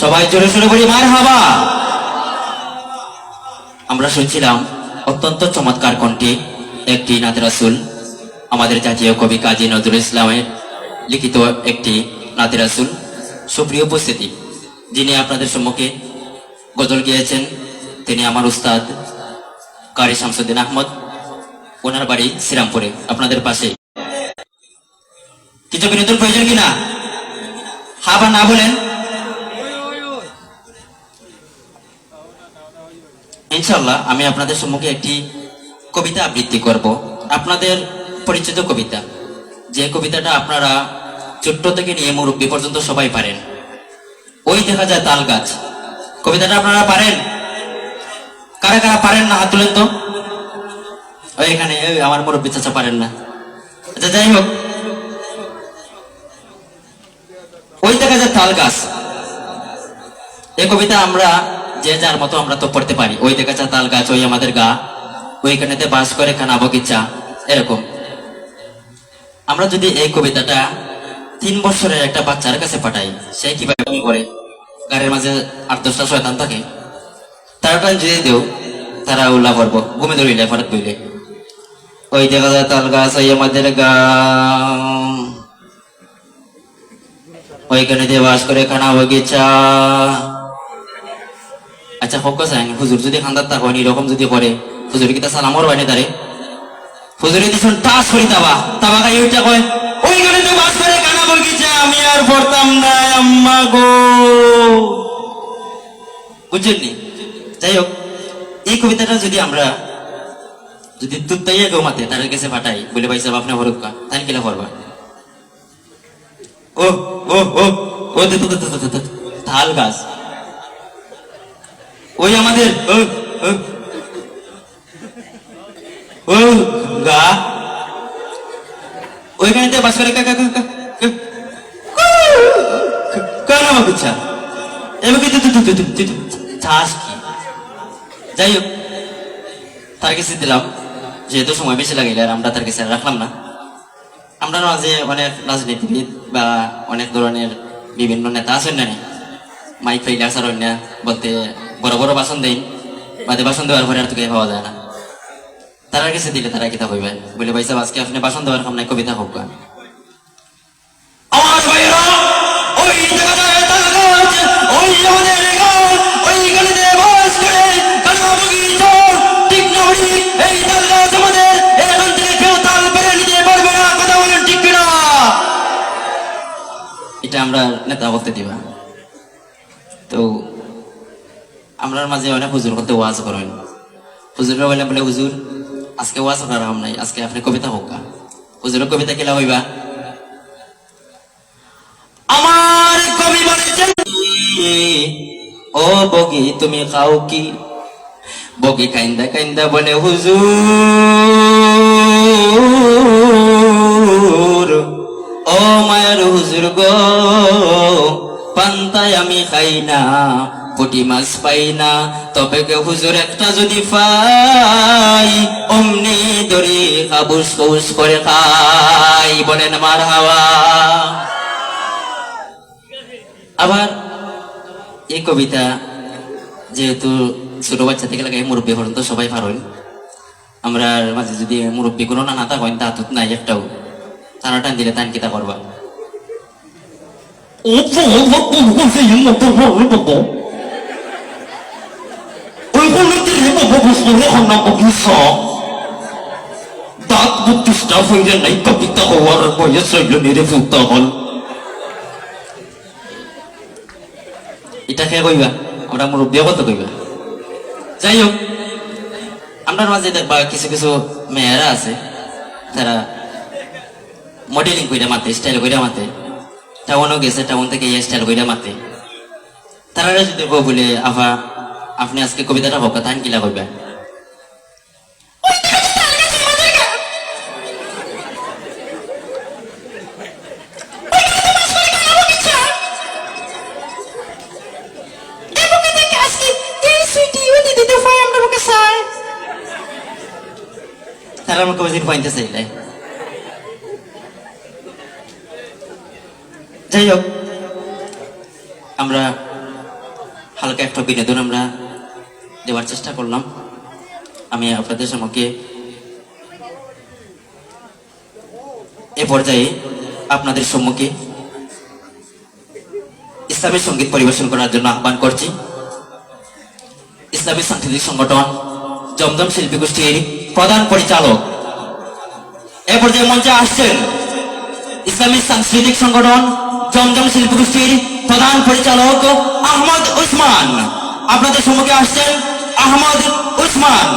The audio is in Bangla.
সবাই জোরে সোরে বলি, মার হাবা! আমরা শুনছিলাম অত্যন্ত চমৎকার কণ্ঠে একটি নাত রাসুল, আমাদের জাতীয় কবি কাজী নজরুল ইসলামের লিখিত একটি নাতে রাসুল, সুপ্রিয় উপস্থিতি। যিনি আপনাদের সম্মুখে গজল গিয়েছেন, তিনি আমার উস্তাদ কারি শামসুদ্দিন আহমদ, ওনার বাড়ি শ্রীরামপুরে, আপনাদের পাশে। কিছু বিনোদন প্রয়োজন কিনা? হা বা না বলেন ইনশাল্লাহ আমি আপনাদের সম্মুখে একটি কবিতা আবৃত্তি করব। আপনাদের পরিচিত কবিতা। যে কবিতাটা আপনারা ছোট্ট থেকে নিয়ে মুরব্বী পর্যন্ত সবাই পারেন। ওই দেখা যায় তাল গাছ। কবিতাটা আপনারা পারেন? কারা কারা পারেন না হাত তুলেন তো? ওই এখানে আমার মুরব্বী চাচা পারেন না। আচ্ছা যাই হোক। ওই দেখা যায় তাল গাছ। এই কবিতা আমরা যে যার মতো আমরা তো পড়তে পারি। ওই দেখা তাল গাছ, ওই আমাদের গা, ওইখানেতে বাস করে খানা বগিচা, এরকম। আমরা যদি এই কবিতাটা তিন বছরের একটা বাচ্চার কাছে পাঠাই, সে কীভাবে তুমি করে? গাড়ির মাঝে আট দশটা শয়তান থাকে তারাটা যদি দেও, তারা উল্লা পড়ব ঘুমে ধরিলে ফরাত বইলে ওই দেখা যায় তাল গাছ, ওই আমাদের গা। ওইখানে দিয়ে বাস করে খানা বগিচা। আচ্ছা হোক সাইন হুজুর যদি খান্দার তা হয় এরকম যদি করে হুজুর কি তা সালামর বাইনে তারে হুজুর দিছুন টাস করি তাবা তাবা খাই ওইটা কয় ওইখানে তো বাস করে খানা বগিচা আমি আর পড়তাম না আম্মা গো বুঝছেননি যাই হোক এই কবিতাটা যদি আমরা যদি তুত্তাইয়া মাতে তার কাছে পাঠাই বলে ভাই সাহেব আপনি হরুকা তাই কিলা করবা ও ও ও ও তাল গাছ ওই আমাদের, ও গা। বাস করে যাই হোক, তার দিলাম। যেহেতু সময় বেশি আর আমরা তার রাখলাম না। আমরা অনেক রাজনীতিবিদ বা অনেক ধরনের বিভিন্ন নেতা আছেন না? মাইক আসার অন্য বলতে বড় বড় বাসন দেন বাদে ভাষণ দেওয়ার পরে আর তোকে পাওয়া যায় না। তারা কাছে দিলে তারা কিতা হইবে। বলে ভাই সাহেব আজকে আপনি ভাষণ দেওয়ার কাম নাই কবিতা হোক আমার? এটা আমরা নেতা বলতে দিবা। তো আমরার মাঝে অনেক হুজুর করতে ওয়াজ করেন। হুজুররা বলে বলে, হুজুর, আজকে ওয়াজ করার কাম নাই, আজকে আপনি কবিতা হোক গা। হুজুরের কবিতা কেলা হইবা? আমার কবি ও বগি, তুমি খাও কি? বগি কাইন্দা কাইন্দা বলে, হুজুর, ও মায়ের হুজুর গো, পান্তায় আমি খাই না। পুটি মাছ পাই না তবে কে হুজুর একটা যদি পাই অমনি ধরি কাবুস কৌস করে খাই বলেন মার হাওয়া আবার এই কবিতা যেহেতু ছোট বাচ্চা থেকে লাগে মুরব্বী হরণ তো সবাই পারেন আমরা মাঝে যদি মুরব্বী কোনো না নাতা করেন তা নাই একটাও টানা টান দিলে টান কিতা করবা দাঁত বুদ্ধিষ্টা হইলে নাই কবিতা হওয়ার বয়স হইল নিরে ফুটা হল এটা খেয়ে কইবা আমরা মুরব্বী কত কইবা যাই হোক আমরা মাঝে দেখবা কিছু কিছু মেয়েরা আছে তারা মডেলিং কইরা মাতে স্টাইল কইরা মাতে টাউনও গেছে টাউন থেকে স্টাইল কইরা মাতে তারা যদি বলে আফা আপনি আজকে কবিতাটা হোক তান কিলা চাইলে যাই হোক আমরা হালকা একটা বিনোদন আমরা দেওয়ার চেষ্টা করলাম। আমি আপনাদের সম্মুখে এ পর্যায়ে আপনাদের সম্মুখে ইসলামী সংগীত পরিবেশন করার জন্য আহ্বান করছি। ইসলামী সাংস্কৃতিক সংগঠন জমজম শিল্পী গোষ্ঠীর প্রধান পরিচালক। এ পর্যায়ে মঞ্চে আসছেন ইসলামী সাংস্কৃতিক সংগঠন জমজম শিল্পী গোষ্ঠীর প্রধান পরিচালক আহমদ উসমান আপনাদের সম্মুখে আসছেন আহমদ উসমান।